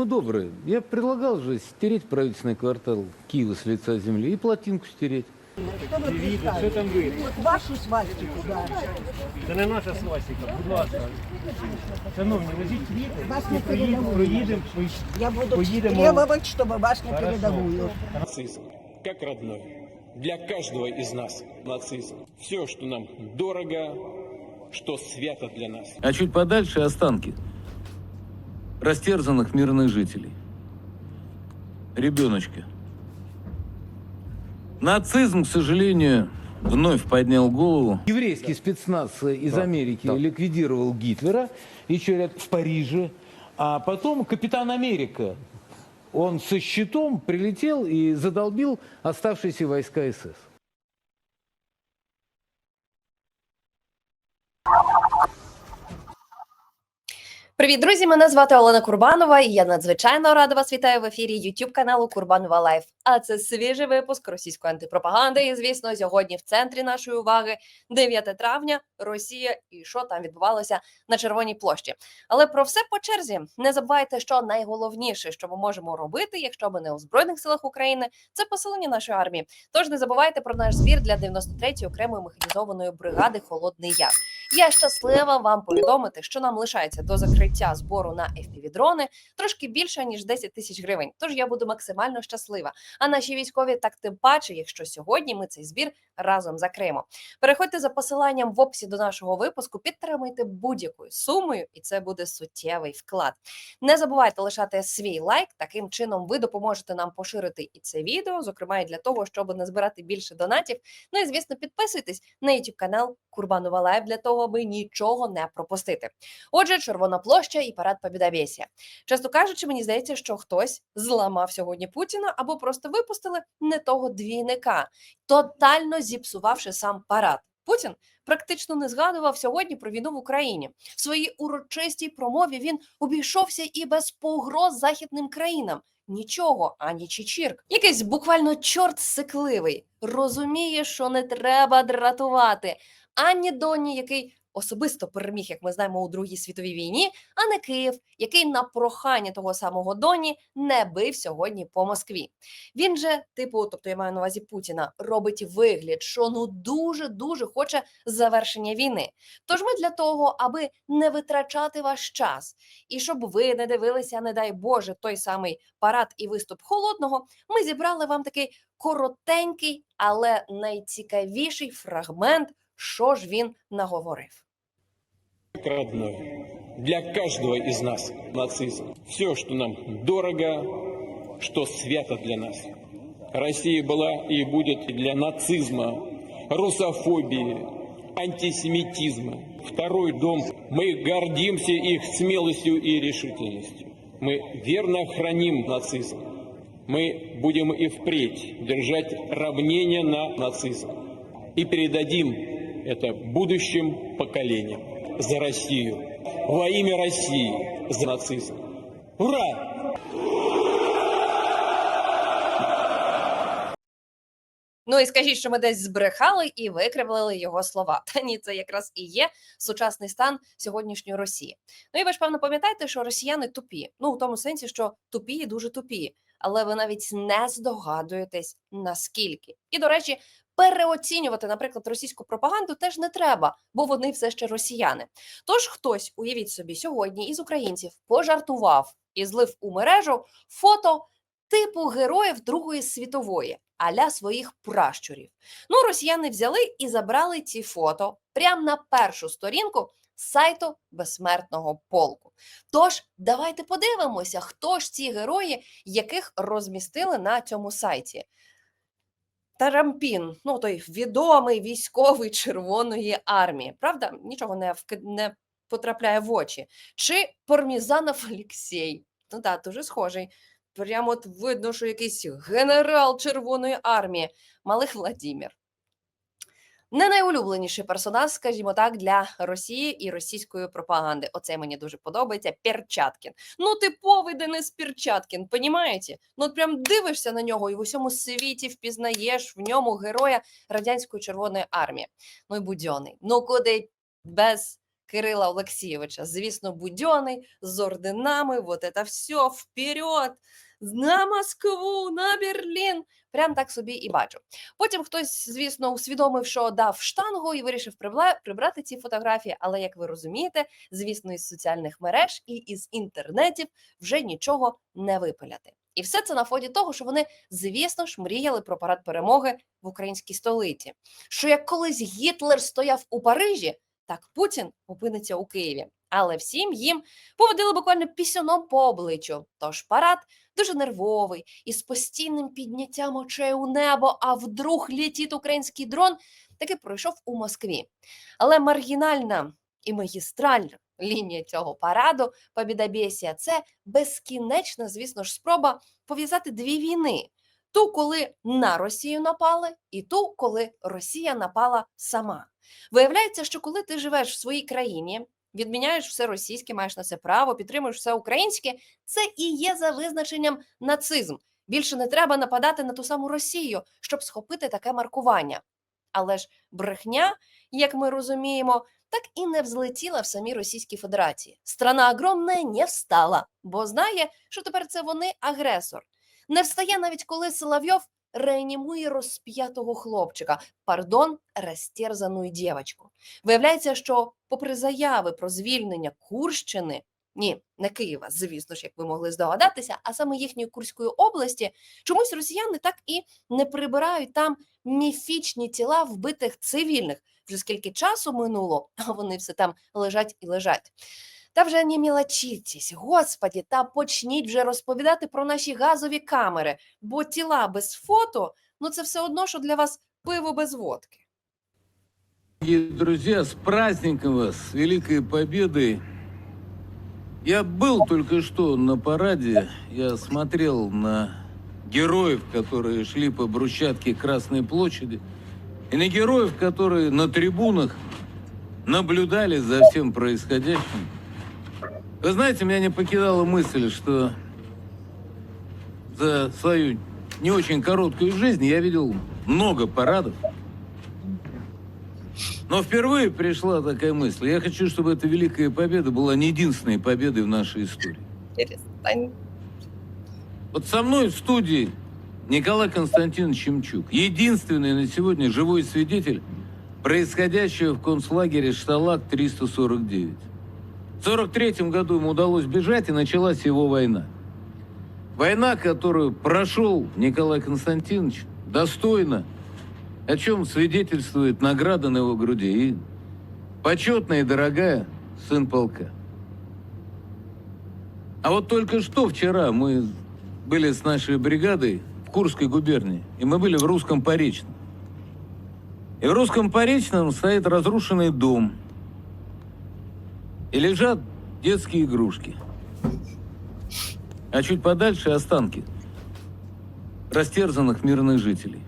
Ну, добрые. Я предлагал же стереть правительственный квартал Киева с лица земли и плотинку стереть. Что вы Дивіться, що пристали? там видно. Вот вашу свастику, да. Це не наша свастика, будь ласка. Шановні, лежіть квіти, Вас і не проїдемо, передамо. проїдемо. Я буду Поедем, требовать, чтобы вас не Хорошо. передовую. нацизм, как родной. Для каждого из нас нацизм. Все, что нам дорого, что свято для нас. А чуть подальше останки растерзанных мирных жителей. Ребеночки. Нацизм, к сожалению, вновь поднял голову. Еврейский спецназ из Америки ликвидировал Гитлера, еще ряд в Париже, а потом капитан Америка. Он со щитом прилетел и задолбил оставшиеся войска СС. Привіт, друзі! Мене звати Олена Курбанова, і я надзвичайно рада вас вітаю в ефірі youtube каналу Курбанова Лайф. А це свіжий випуск російської антипропаганди. І звісно, сьогодні в центрі нашої уваги 9 травня, Росія і що там відбувалося на Червоній площі. Але про все по черзі. Не забувайте, що найголовніше, що ми можемо робити, якщо ми не у збройних силах України, це посилення нашої армії. Тож не забувайте про наш збір для 93-ї окремої механізованої бригади Холодний Яр. Я щаслива вам повідомити, що нам лишається до закриття збору на FPV-дрони трошки більше ніж 10 тисяч гривень. Тож я буду максимально щаслива. А наші військові так тим паче, якщо сьогодні ми цей збір разом закриємо. Переходьте за посиланням в описі до нашого випуску, підтримуйте будь-якою сумою, і це буде суттєвий вклад. Не забувайте лишати свій лайк. Таким чином ви допоможете нам поширити і це відео, зокрема і для того, щоб назбирати більше донатів. Ну і звісно, підписуйтесь на YouTube канал Курбанова Лайв для того, аби нічого не пропустити. Отже, Червона площа і парад Побєдобєсія. Часто кажучи, мені здається, що хтось зламав сьогодні Путіна або просто випустили не того двійника, тотально зіпсувавши сам парад. Путін практично не згадував сьогодні про війну в Україні. В своїй урочистій промові він обійшовся і без погроз західним країнам. Нічого, ані чечірк. Якийсь буквально чорт сикливий. Розуміє, що не треба дратувати. Ані Доні, який особисто переміг, як ми знаємо, у Другій світовій війні, а не Київ, який на прохання того самого Доні не бив сьогодні по Москві. Він же, типу, тобто я маю на увазі Путіна, робить вигляд, що ну дуже дуже хоче завершення війни. Тож ми для того, аби не витрачати ваш час, і щоб ви не дивилися, не дай Боже, той самий парад і виступ холодного, ми зібрали вам такий коротенький, але найцікавіший фрагмент, що ж він наговорив. Как родной. Для каждого из нас нацизм. Все, что нам дорого, что свято для нас. Россия была и будет для нацизма, русофобии, антисемитизма. Второй дом. Мы гордимся их смелостью и решительностью. Мы верно храним нацизм. Мы будем и впредь держать равнение на нацизм. И передадим это будущим поколениям. За Россию. Во имя России. За нацизм. Ура! Ну і скажіть, що ми десь збрехали і викривлили його слова. Та ні, це якраз і є сучасний стан сьогоднішньої Росії. Ну і ви ж певно пам'ятаєте, що росіяни тупі. Ну в тому сенсі, що тупі і дуже тупі, але ви навіть не здогадуєтесь наскільки. І до речі. Переоцінювати, наприклад, російську пропаганду теж не треба, бо вони все ще росіяни. Тож хтось, уявіть собі, сьогодні із українців пожартував і злив у мережу фото типу героїв Другої світової, аля своїх пращурів. Ну, росіяни взяли і забрали ці фото прямо на першу сторінку сайту безсмертного полку. Тож давайте подивимося, хто ж ці герої, яких розмістили на цьому сайті. Тарампін, ну той відомий військовий Червоної армії. Правда, нічого не вки- не потрапляє в очі. Чи Пармізанов Олексій? Ну так, дуже схожий. Прямо от видно, що якийсь генерал Червоної армії, Малих Владімір. Не найулюбленіший персонаж, скажімо так, для Росії і російської пропаганди. Оце мені дуже подобається. Перчаткін. Ну, типовий Денис Перчаткін, понімаєте? Ну, от прям дивишся на нього і в усьому світі впізнаєш в ньому героя радянської Червоної армії. Ну і будьоний. Ну куди без Кирила Олексійовича. Звісно, будьоний з орденами, вот это все вперед! На Москву, на Берлін. Прям так собі і бачу. Потім хтось, звісно, усвідомив, що дав штангу і вирішив прибрати ці фотографії. Але як ви розумієте, звісно, із соціальних мереж і із інтернетів вже нічого не випиляти. І все це на фоні того, що вони, звісно ж, мріяли про парад перемоги в українській столиці. Що як колись Гітлер стояв у Парижі, так Путін опиниться у Києві. Але всім їм поводили буквально пісюном по обличчю. Тож парад дуже нервовий із постійним підняттям очей у небо, а вдруг літить український дрон, таки пройшов у Москві. Але маргінальна і магістральна лінія цього параду Побідобєсія – це безкінечна, звісно ж, спроба пов'язати дві війни: ту, коли на Росію напали, і ту, коли Росія напала сама. Виявляється, що коли ти живеш в своїй країні, відміняєш все російське, маєш на це право, підтримуєш все українське, це і є за визначенням нацизм. Більше не треба нападати на ту саму Росію, щоб схопити таке маркування. Але ж брехня, як ми розуміємо, так і не взлетіла в самій Російській Федерації. Страна огромна не встала, бо знає, що тепер це вони агресор. Не встає навіть коли Соловйов реанімує розп'ятого хлопчика, пардон, розтерзану дівчинку. Виявляється, що, попри заяви про звільнення Курщини, ні, не Києва, звісно ж, як ви могли здогадатися, а саме їхньої Курської області, чомусь росіяни так і не прибирають там міфічні тіла вбитих цивільних. Вже скільки часу минуло, а вони все там лежать і лежать. Та вже не мілочіться, господі, та почніть вже розповідати про наші газові камери, бо тіла без фото ну це все одно, що для вас пиво без водки. Дорогие друзья, с праздником вас, с Великой Победой. Я был только что на параде, я смотрел на героев, которые шли по брусчатке Красной площади, и на героев, которые на трибунах наблюдали за всем происходящим. Вы знаете, меня не покидала мысль, что за свою не очень короткую жизнь я видел много парадов. Но впервые пришла такая мысль. Я хочу, чтобы эта великая победа была не единственной победой в нашей истории. Перестань. Вот со мной в студии Николай Константинович Чемчук. Единственный на сегодня живой свидетель происходящего в концлагере Шталак 349. В 43 году ему удалось бежать, и началась его война. Война, которую прошел Николай Константинович достойно, о чем свидетельствует награда на его груди. И почетная и дорогая сын полка. А вот только что вчера мы были с нашей бригадой в Курской губернии, и мы были в Русском Поречном. И в Русском Поречном стоит разрушенный дом, и лежат детские игрушки. А чуть подальше останки растерзанных мирных жителей.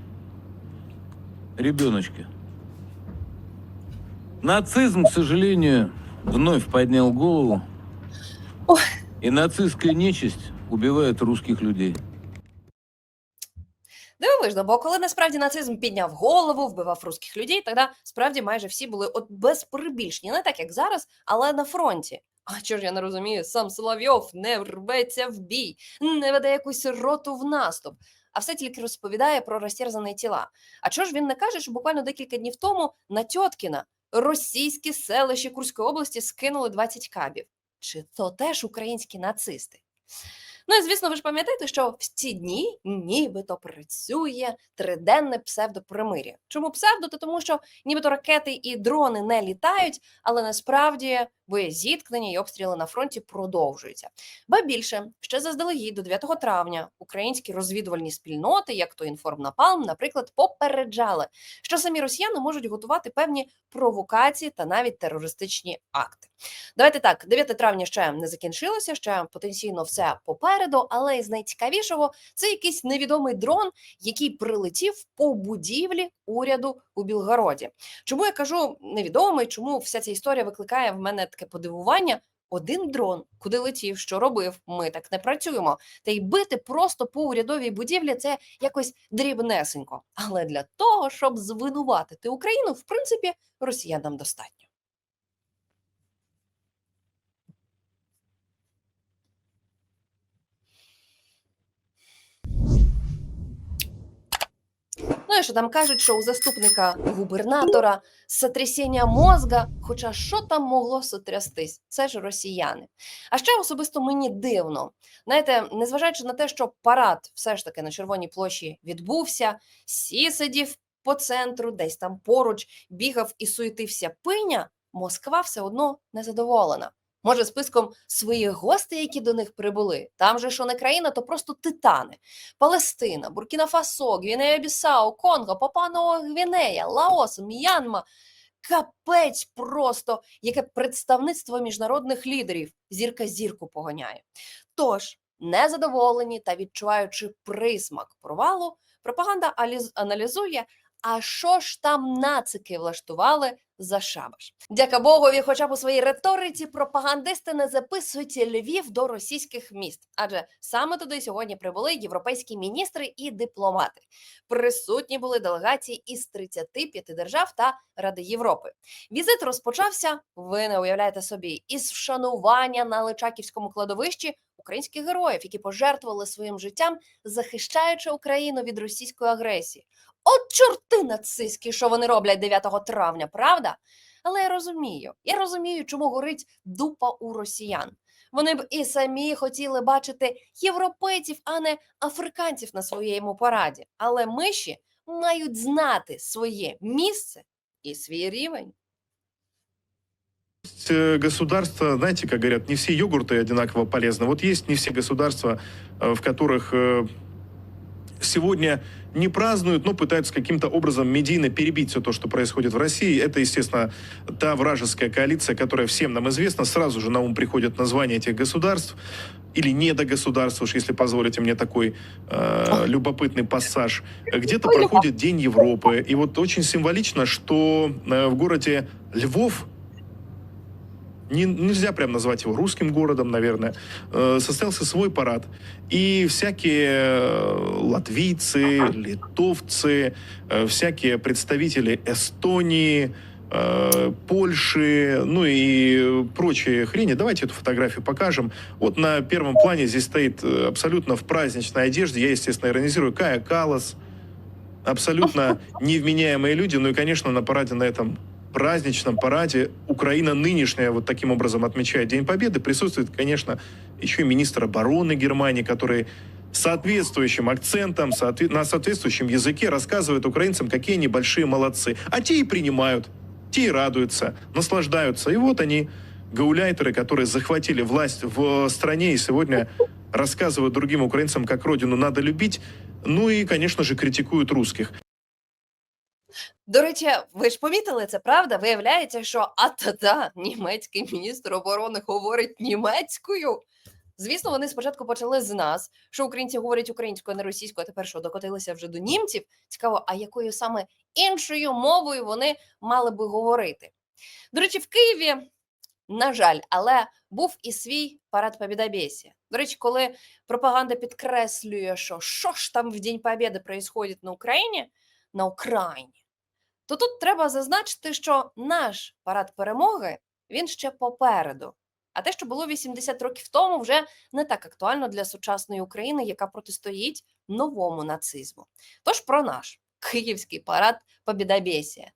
Ребеночка. Нацизм, к сожалению, вновь поднял голову. И нацистская нечисть убивает русских людей. Дивовижно, бо коли насправді нацизм підняв голову, вбивав русських людей, тоді справді майже всі були от без прибільшення, не так як зараз, але на фронті. А чого ж я не розумію, сам Соловйов не рветься в бій, не веде якусь роту в наступ, а все тільки розповідає про розтерзані тіла. А чого ж він не каже, що буквально декілька днів тому на Тьоткіна російські селища Курської області скинули 20 кабів? Чи то теж українські нацисти? Ну і звісно, ви ж пам'ятаєте, що в ці дні нібито працює триденне псевдопримир'я. Чому псевдо? Та тому що нібито ракети і дрони не літають, але насправді боєзіткнення і обстріли на фронті продовжуються. Ба більше ще заздалегідь до 9 травня українські розвідувальні спільноти, як то інформнапалм, наприклад, попереджали, що самі росіяни можуть готувати певні провокації та навіть терористичні акти. Давайте так, 9 травня ще не закінчилося, ще потенційно все попереду, але із найцікавішого це якийсь невідомий дрон, який прилетів по будівлі уряду у Білгороді. Чому я кажу невідомий? Чому вся ця історія викликає в мене таке подивування? Один дрон, куди летів, що робив, ми так не працюємо. Та й бити просто по урядовій будівлі це якось дрібнесенько. Але для того, щоб звинуватити Україну, в принципі, росіянам достатньо. Ну що там кажуть, що у заступника губернатора сотрясіння мозга, хоча що там могло сотрястись? Це ж росіяни. А ще особисто мені дивно. Знаєте, незважаючи на те, що парад все ж таки на Червоній площі відбувся, сі сидів по центру, десь там поруч бігав і суетився пиня, Москва все одно незадоволена. Може, списком своїх гостей, які до них прибули. Там же, що не країна, то просто титани. Палестина, Буркіна-Фасо, Гвінея-Бісау, Конго, Папуа-Нова Гвінея, Лаос, М'янма. Капець просто, яке представництво міжнародних лідерів. Зірка зірку поганяє. Тож, незадоволені та відчуваючи присмак провалу, пропаганда аналізує, а що ж там нацики влаштували за шабаш. Дяка Богові, хоча у своїй риториці пропагандисти не записують Львів до російських міст, адже саме туди сьогодні прибули європейські міністри і дипломати. Присутні були делегації із 35 держав та Ради Європи. Візит розпочався. Ви не уявляєте собі, із вшанування на Личаківському кладовищі українських героїв, які пожертвували своїм життям, захищаючи Україну від російської агресії. От чорти нацистські, що вони роблять 9 травня, правда? Але я розумію, я розумію, чому горить дупа у росіян. Вони б і самі хотіли бачити європейців, а не африканців на своєму параді. Але миші мають знати своє місце і свій рівень. Есть, э, государства, знаете, как говорят, не все йогурты одинаково полезны. Вот есть не все государства, э, в которых э, сегодня не празднуют, но пытаются каким-то образом медийно перебить все то, что происходит в России. Это, естественно, та вражеская коалиция, которая всем нам известна. Сразу же на ум приходят названия этих государств или недогосударств, уж если позволите мне такой э, любопытный пассаж. Где-то проходит День Европы. И вот очень символично, что э, в городе Львов не- нельзя прям назвать его русским городом, наверное, э, состоялся свой парад. И всякие э, латвийцы, литовцы, э, всякие представители Эстонии, э, Польши, ну и прочие хрени. Давайте эту фотографию покажем. Вот на первом плане здесь стоит э, абсолютно в праздничной одежде. Я, естественно, иронизирую. Кая Калас. Абсолютно невменяемые люди. Ну и, конечно, на параде на этом праздничном параде Украина нынешняя вот таким образом отмечает День Победы. Присутствует, конечно, еще и министр обороны Германии, который соответствующим акцентом, на соответствующем языке рассказывает украинцам, какие они большие молодцы. А те и принимают, те и радуются, наслаждаются. И вот они, гауляйтеры, которые захватили власть в стране и сегодня рассказывают другим украинцам, как родину надо любить, ну и, конечно же, критикуют русских. До речі, ви ж помітили це, правда? Виявляється, що а-та-та, німецький міністр оборони говорить німецькою. Звісно, вони спочатку почали з нас, що українці говорять українською, а не російською, а тепер що докотилися вже до німців. Цікаво, а якою саме іншою мовою вони мали би говорити? До речі, в Києві, на жаль, але був і свій парад Побєдобєсія. До речі, коли пропаганда підкреслює, що що ж там в День Побєди происходить на Україні, на Україні, то тут треба зазначити, що наш парад перемоги він ще попереду. А те, що було 80 років тому, вже не так актуально для сучасної України, яка протистоїть новому нацизму. Тож про наш київський парад Побєдобєсія.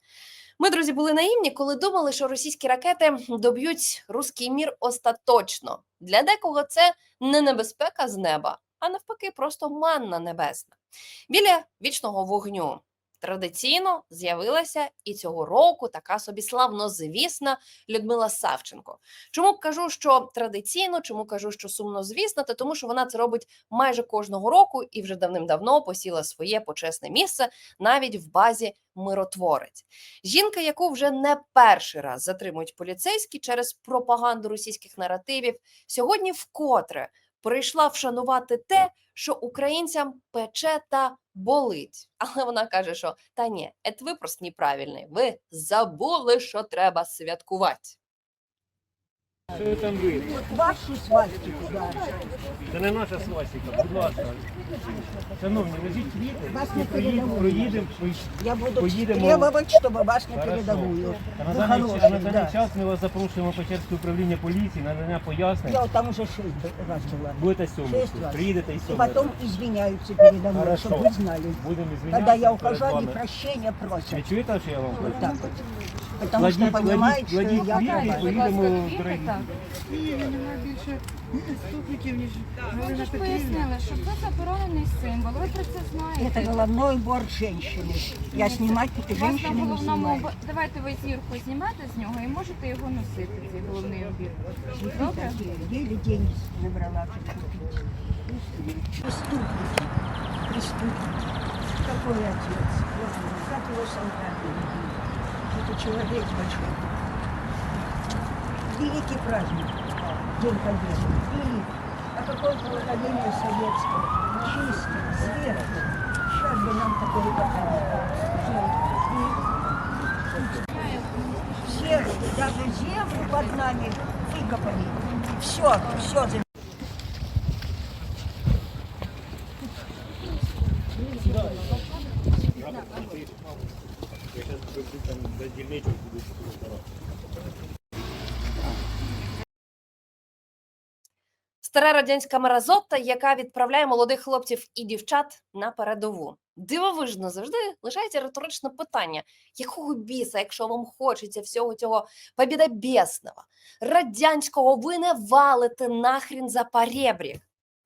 Ми, друзі, були наївні, коли думали, що російські ракети доб'ють руський мір остаточно. Для декого це не небезпека з неба, а навпаки, просто манна небесна. Біля вічного вогню традиційно з'явилася і цього року така собі славнозвісна Людмила Савченко. Чому кажу, що традиційно, чому кажу, що сумнозвісна, та тому, що вона це робить майже кожного року і вже давним-давно посіла своє почесне місце навіть в базі миротворець. Жінка, яку вже не перший раз затримують поліцейські через пропаганду російських наративів, сьогодні вкотре прийшла вшанувати те, що українцям пече та болить. Але вона каже, що та ні, ет ви просто неправильний. Ви забули, що треба святкувати. Що ви там ви? Вашу свастику, да. Це не наша свастика, будь ласка. Шановні, лежіть квіти Вас і не проїдемо, передамо. проїдемо. Я буду Поїдемо. требовать, чтобы вас не Хорошо. передовую. А на Ну, даний, хороший, а на даний да. час ми вас запрошуємо в Печерське управління поліції на надання пояснень. Я вот там уже шесть раз была. Будете сьомий. Шесть раз. Приїдете і И сьомий. потом извиняются передо мной, Хорошо. чтобы вы знали. Будемо звільнятися. Когда я перед ухожу, они вами. прощения Ви просят. чуєте, що я вам кажу? Вот так вот. Потому что Кладіть, понимают, кладіть, что кладіть я квіти і права. поїдемо в дорогі. Києві немає більше заступників, ніж Ви Галина ж Петрівна. пояснили, що це заборонений символ. Ви про це Это знаєте. головной убор женщины. Я снимать тут и У вас на женщины не головному снимаю. обо- давайте ви зірку знімете з нього і можете його носити, цей головний убір. Добре? Еле деньги набрала тут купить. Преступники. Преступники. Какой отец? Господи, как его солдаты любили. Это человек большой. Великий праздник. День Победы. Великий. А какое поколение советское? Чистое, светлое. Сейчас бы нам такое поколение. Все, даже землю под нами выкопали. Все, все за Стара радянська мразота, яка відправляє молодих хлопців і дівчат на передову. Дивовижно завжди лишається риторичне питання: якого біса, якщо вам хочеться всього цього побідобєсного, радянського, ви не валите нахрін за перебріг.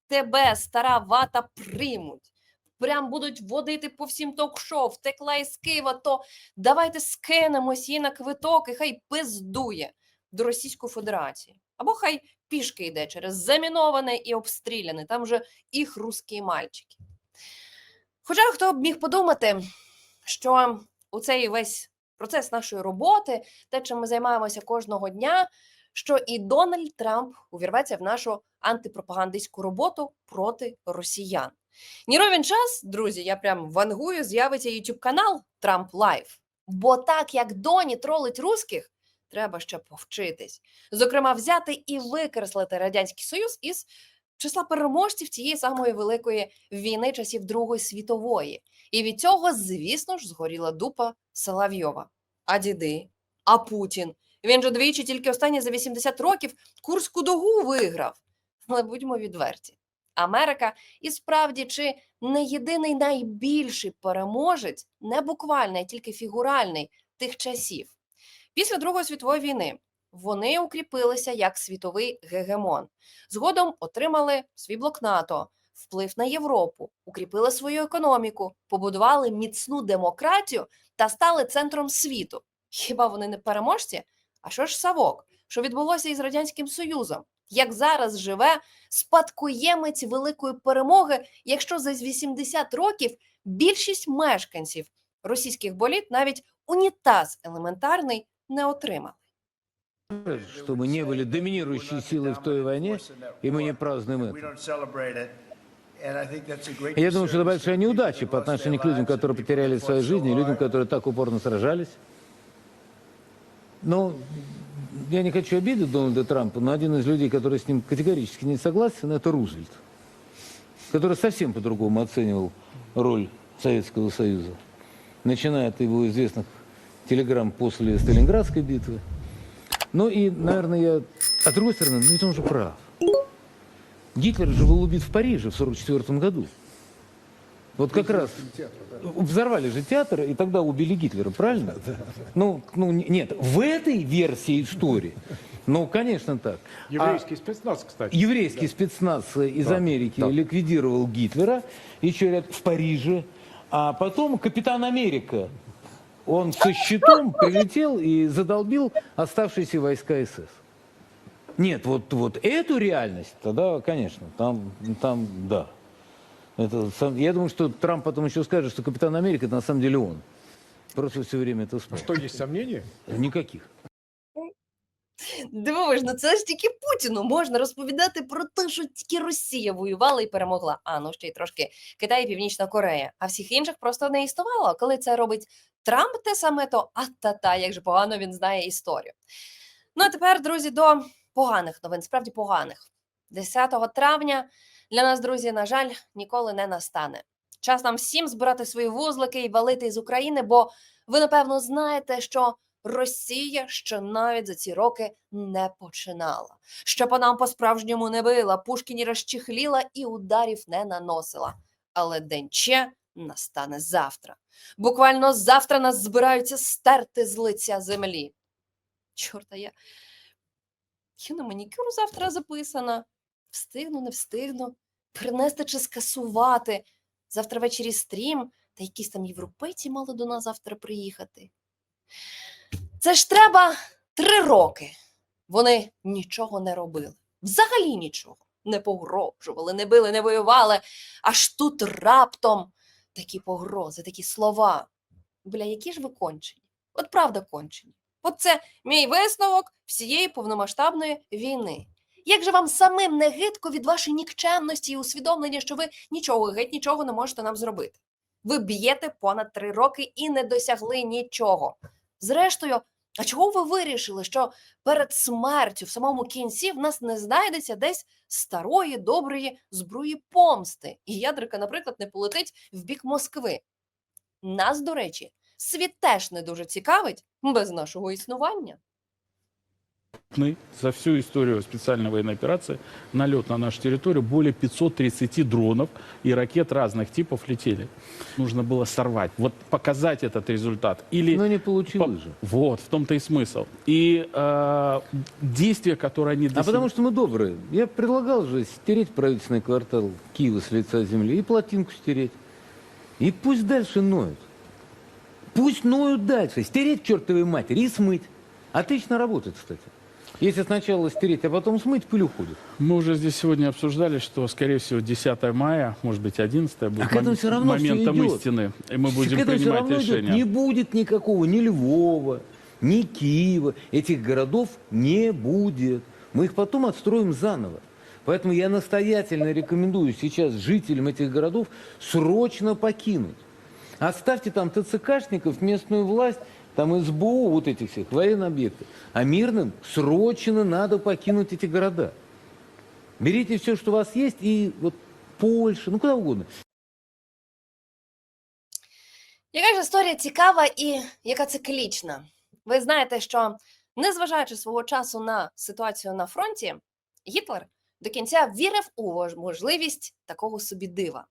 Тебе, стара вата, приймуть. Прям будуть водити по всім ток-шоу, втекла із Києва, то давайте скинемось їй на квиток і хай пиздує до Російської Федерації. Або хай пішки йде через заміноване і обстріляне, там же їх русські мальчики. Хоча хто б міг подумати, що у цей весь процес нашої роботи, те, чим ми займаємося кожного дня, що і Дональд Трамп увірветься в нашу антипропагандистську роботу проти росіян. Ні ровен час, друзі, я прям вангую, з'явиться YouTube канал Трамп Лайв. Бо так як Доні тролить русських, треба ще повчитись. Зокрема, взяти і викреслити Радянський Союз із числа переможців цієї самої великої війни часів Другої світової. І від цього, звісно ж, згоріла дупа Соловйова. А діди, а Путін. Він же двічі тільки останні за 80 років Курську дугу виграв. Але будьмо відверті. Америка і справді чи не єдиний найбільший переможець, не буквальний, а тільки фігуральний тих часів. Після Другої світової війни вони укріпилися як світовий гегемон. Згодом отримали свій блок НАТО, вплив на Європу, укріпили свою економіку, побудували міцну демократію та стали центром світу. Хіба вони не переможці? А що ж Савок? Що відбулося із Радянським Союзом? Як зараз живе спадкоємець великої перемоги, якщо за 80 років більшість мешканців російських боліт навіть унітаз елементарний не отримали. Что мы не были доминирующей силой в той войне, и мы не празднуем это. Я думаю, что это большая неудача по отношению к людям, которые потеряли свои жизни, людям, которые так упорно сражались. Но я не хочу обидеть Дональда Трампа, но один из людей, который с ним категорически не согласен, это Рузвельт, который совсем по-другому оценивал роль Советского Союза, начиная от его известных телеграмм после Сталинградской битвы. Ну и, наверное, я... А с другой стороны, ну ведь он же прав. Гитлер же был убит в Париже в 1944 году. Вот как раз взорвали же театр, и тогда убили Гитлера, правильно? Ну, ну не- нет, в этой версии истории, ну, конечно так. А Еврейский спецназ, кстати. еврейский спецназ из Америки ликвидировал Гитлера, еще ряд в Париже, а потом капитан Америка, он со щитом прилетел и задолбил оставшиеся войска СС. Нет, вот, вот эту реальность, тогда, конечно, там, там да. Это сам- я думаю, что Трамп потом еще скажет, что капитан Америка это на самом деле он. Просто все время это вспомнит. Что, есть сомнения? Никаких. Дивовижно, це ж тільки Путіну можна розповідати про те, що тільки Росія воювала і перемогла. А ну ще й трошки Китай і Північна Корея. А всіх інших просто не існувало. Коли це робить Трамп, те саме то а-та-та, як же погано він знає історію. Ну а тепер, друзі, до поганих новин, справді поганих. 10 травня для нас, друзі, на жаль, ніколи не настане. Час нам всім збирати свої вузлики і валити з України, бо ви напевно знаєте, що Росія ще навіть за ці роки не починала. Що по нам по-справжньому не била, пушки не розчехліла і ударів не наносила. Але день Че настане завтра. Буквально завтра нас збираються стерти з лиця землі. Чорта, я, я на манікюр завтра записана. Встигну, не встигну. Принести чи скасувати. Завтра ввечері стрім, та якісь там європейці мали до нас завтра приїхати. Це ж треба три роки. Вони нічого не робили. Взагалі нічого. Не погрожували, не били, не воювали. Аж тут раптом такі погрози, такі слова. Бля, які ж ви кончені? От правда кончені. От це мій висновок всієї повномасштабної війни. Як же вам самим не гидко від вашої нікчемності і усвідомлення, що ви нічого, геть нічого не можете нам зробити? Ви б'єте понад три роки і не досягли нічого. Зрештою, а чого ви вирішили, що перед смертю в самому кінці в нас не знайдеться десь старої доброї зброї помсти, і ядрика, наприклад, не полетить в бік Москви? Нас, до речі, світ теж не дуже цікавить без нашого існування. За всю историю специальной военной операции налет на нашу территорию. Более 530 дронов и ракет разных типов летели. Нужно было сорвать, вот показать этот результат. Или Но не получилось по- же. Вот, в том-то и смысл. И э, действия, которые они А потому что мы добрые. Я предлагал же стереть правительственный квартал Киева с лица земли и плотинку стереть. И пусть дальше ноют. Пусть ноют дальше. Стереть чертовой матери и смыть. Отлично работает, кстати. Если сначала стереть, а потом смыть, пыль уходит. Мы уже здесь сегодня обсуждали, что, скорее всего, 10 мая, может быть, 11 будет А мом- всё равно моментом идет. истины, и мы будем принимать равно идет. решения. Не будет никакого ни Львова, ни Киева. Этих городов не будет. Мы их потом отстроим заново. Поэтому я настоятельно рекомендую сейчас жителям этих городов срочно покинуть. Оставьте там ТЦКшников, местную власть, там СБУ, вот этих всех, военные объекты. А мирным срочно надо покинуть эти города. Берите все, что у вас есть, и вот Польша, ну куда угодно. Яка ж історія цікава і яка циклічна? Ви знаєте, що незважаючи свого часу на ситуацію на фронті, Гітлер до кінця вірив у вож- можливість такого собі дива.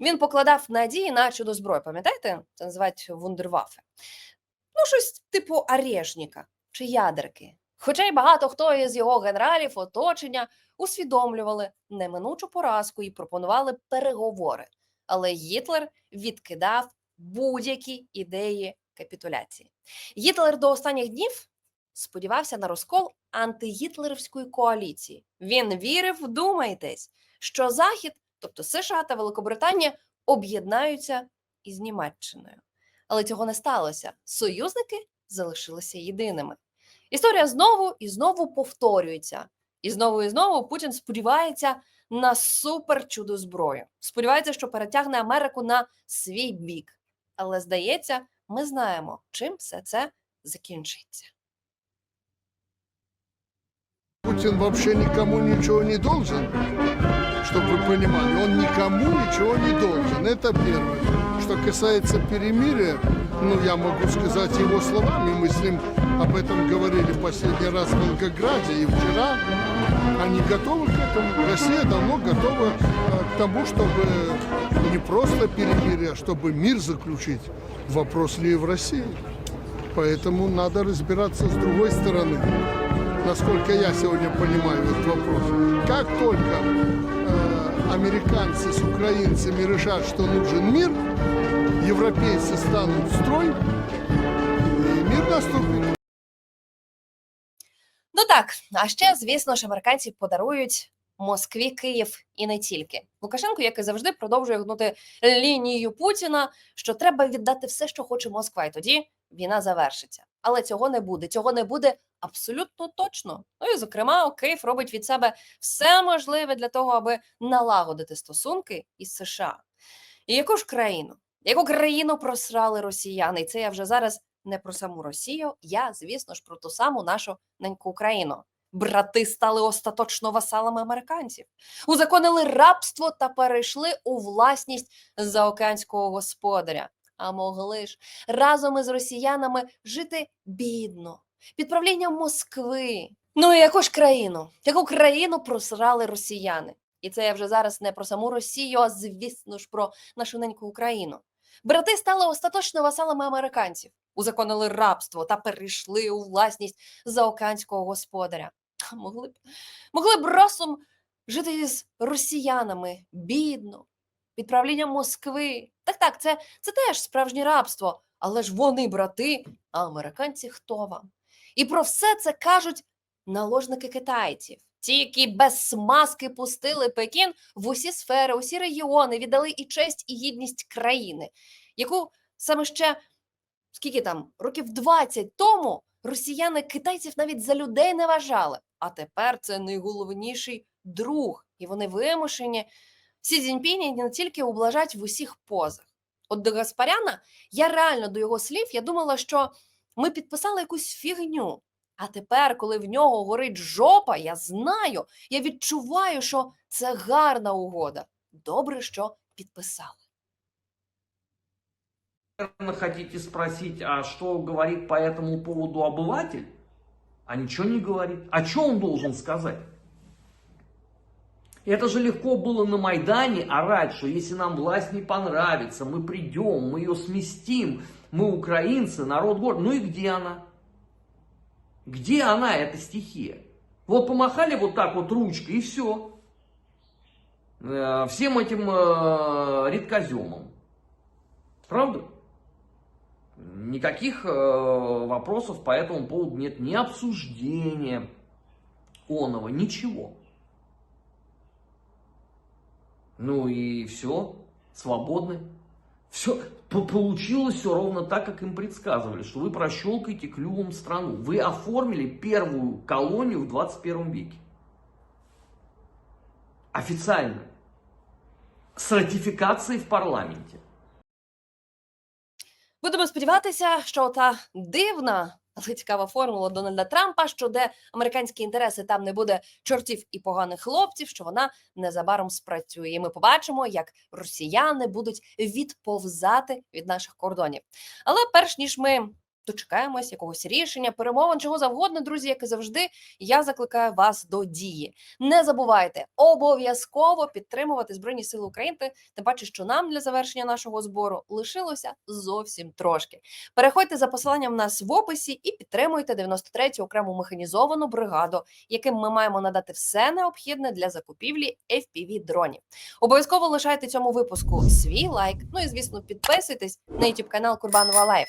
Він покладав надії на чудо зброю. Пам'ятаєте? Це називають вундервафи. Ну, щось типу арешника чи ядерки. Хоча й багато хто із його генералів оточення усвідомлювали неминучу поразку і пропонували переговори. Але Гітлер відкидав будь-які ідеї капітуляції. Гітлер до останніх днів сподівався на розкол антигітлерівської коаліції. Він вірив, вдумайтесь, що Захід, тобто США та Великобританія, об'єднаються із Німеччиною. Але цього не сталося. Союзники залишилися єдиними. Історія знову і знову повторюється. І знову і знову Путін сподівається на супер чудо зброю. Сподівається, що перетягне Америку на свій бік. Але здається, ми знаємо, чим все це закінчиться. Путин вообще никому ничего не должен, чтобы вы понимали. Он никому ничего не должен. Это первое. Что касается перемирия, ну, я могу сказать его словами. Мы с ним об этом говорили последний раз в Волгограде и вчера. Они готовы к этому. Россия давно готова э, к тому, чтобы не просто перемирие, а чтобы мир заключить. Вопрос ли в России? Поэтому надо разбираться с другой стороны насколько я сегодня понимаю этот вопрос. Как только э, американцы с украинцами решат, что нужен мир, европейцы станут в строй, и мир наступит. Ну так, а ще, звісно ж, американці подарують Москві Київ і не тільки. Лукашенко, як і завжди, продовжує гнути лінію Путіна, що треба віддати все, що хоче Москва, і тоді війна завершиться. Але цього не буде. Цього не буде абсолютно точно. Ну і зокрема, Київ робить від себе все можливе для того, аби налагодити стосунки із США. І яку ж країну? Яку країну просрали росіяни? І це я вже зараз не про саму Росію, я, звісно ж, про ту саму нашу неньку Україну. Брати стали остаточно васалами американців, узаконили рабство та перейшли у власність заокеанського господаря. А могли ж разом із росіянами жити бідно, під правлінням Москви. Ну і яку ж країну? Яку країну просрали росіяни? І це я вже зараз не про саму Росію, а звісно ж про нашу неньку Україну. Брати стали остаточно васалами американців, узаконили рабство та перейшли у власність заокеанського господаря. Могли б, могли б разом жити із росіянами бідно, під правлінням Москви. Так, так, це, це теж справжнє рабство, але ж вони брати, а американці хто вам? І про все це кажуть наложники китайців. Ті, які без смазки пустили Пекін в усі сфери, усі регіони, віддали і честь, і гідність країни, яку саме ще скільки там років 20 тому росіяни китайців навіть за людей не вважали. А тепер це найголовніший друг, і вони вимушені всі Цзіньпіні не тільки ублажать в усіх позах. От до Гаспаряна я реально до його слів я думала, що ми підписали якусь фігню. А тепер, коли в нього горить жопа, я знаю, я відчуваю, що це гарна угода. Добре, що підписали. Хотите спросить, а что говорит по этому поводу обыватель? А ничего не говорит. А что он должен сказать? Это же легко было на Майдане орать, что если нам власть не понравится, мы придем, мы ее сместим, мы украинцы, народ город. Ну и где она? Где она, эта стихия? Вот помахали вот так вот ручкой и все. Всем этим э, редкоземам. Правда? Никаких э, вопросов по этому поводу нет, ни обсуждения оного, ничего. Ну и все, свободны. Все, получилось все ровно так, как им предсказывали, что вы прощелкаете клювом страну. Вы оформили первую колонию в 21 веке. Официально. С ратификацией в парламенте. Будемо сподіватися, що та дивна, але цікава формула Дональда Трампа, що де американські інтереси там не буде чортів і поганих хлопців, що вона незабаром спрацює. І ми побачимо, як росіяни будуть відповзати від наших кордонів. Але перш ніж ми дочекаємось якогось рішення, перемовин, чого завгодно, друзі, як і завжди, я закликаю вас до дії. Не забувайте обов'язково підтримувати Збройні Сили України, тим паче, що нам для завершення нашого збору лишилося зовсім трошки. Переходьте за посиланням в нас в описі і підтримуйте 93-ю окрему механізовану бригаду, яким ми маємо надати все необхідне для закупівлі fpv дронів. Обов'язково лишайте цьому випуску свій лайк. Ну і звісно, підписуйтесь на YouTube канал Курбанова Лайф.